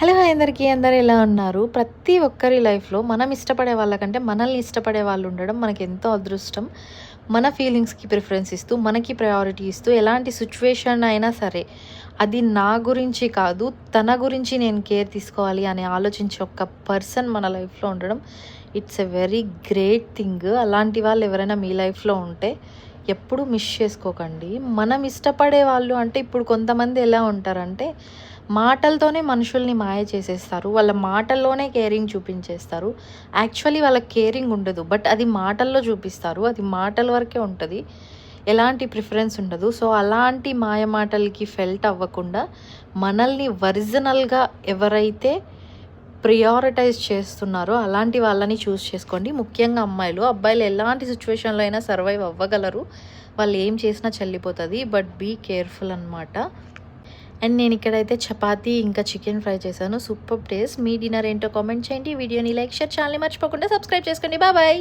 Hello hi అందరికీ. అందరు ఎలా ఉన్నారు? ప్రతి ఒక్కరి లైఫ్లో మనం ఇష్టపడే వాళ్ళకంటే మనల్ని ఇష్టపడే వాళ్ళు ఉండడం మనకి ఎంతో అదృష్టం. మన ఫీలింగ్స్కి ప్రిఫరెన్స్ ఇస్తూ మనకి ప్రయారిటీ ఇస్తూ ఎలాంటి సిచ్యువేషన్ అయినా సరే అది నా గురించి కాదు తన గురించి నేను కేర్ తీసుకోవాలి అని ఆలోచించే ఒక పర్సన్ మన లైఫ్లో ఉండడం it's a very great thing. అలాంటి వాళ్ళు ఎవరైనా మీ లైఫ్లో ఉంటే ఎప్పుడు మిస్ చేసుకోకండి. మనం ఇష్టపడే వాళ్ళు అంటే ఇప్పుడు కొంతమంది ఎలా ఉంటారంటే మాటలతోనే మనుషుల్ని మాయ చేసేస్తారు. వాళ్ళ మాటల్లోనే కేరింగ్ చూపించేస్తారు. యాక్చువల్లీ వాళ్ళకి కేరింగ్ ఉండదు. బట్ అది మాటల్లో చూపిస్తారు. అది మాటల వరకే ఉంటుంది. ఎలాంటి ప్రిఫరెన్స్ ఉండదు. సో అలాంటి మాయ మాటలకి ఫెల్ట్ అవ్వకుండా మనల్ని ఒరిజినల్గా ఎవరైతే ప్రియారిటైజ్ చేస్తున్నారో అలాంటి వాళ్ళని చూస్ చేసుకోండి. ముఖ్యంగా అమ్మాయిలు. అబ్బాయిలు ఎలాంటి సిచ్యువేషన్లో అయినా సర్వైవ్ అవ్వగలరు. వాళ్ళు ఏం చేసినా చల్లిపోతుంది. బట్ బీ కేర్ఫుల్ అనమాట అండ్ నేను ఇక్కడైతే చపాతీ ఇంకా చికెన్ ఫ్రై చేశాను. సూపర్ టేస్ట్ మీ డిన్నర్ ఏంటో కామెంట్ చేయండి. వీడియోని లైక్ షేర్ ఛానల్ని మర్చిపోకుండా సబ్స్క్రైబ్ చేసుకోండి. బాబాయ్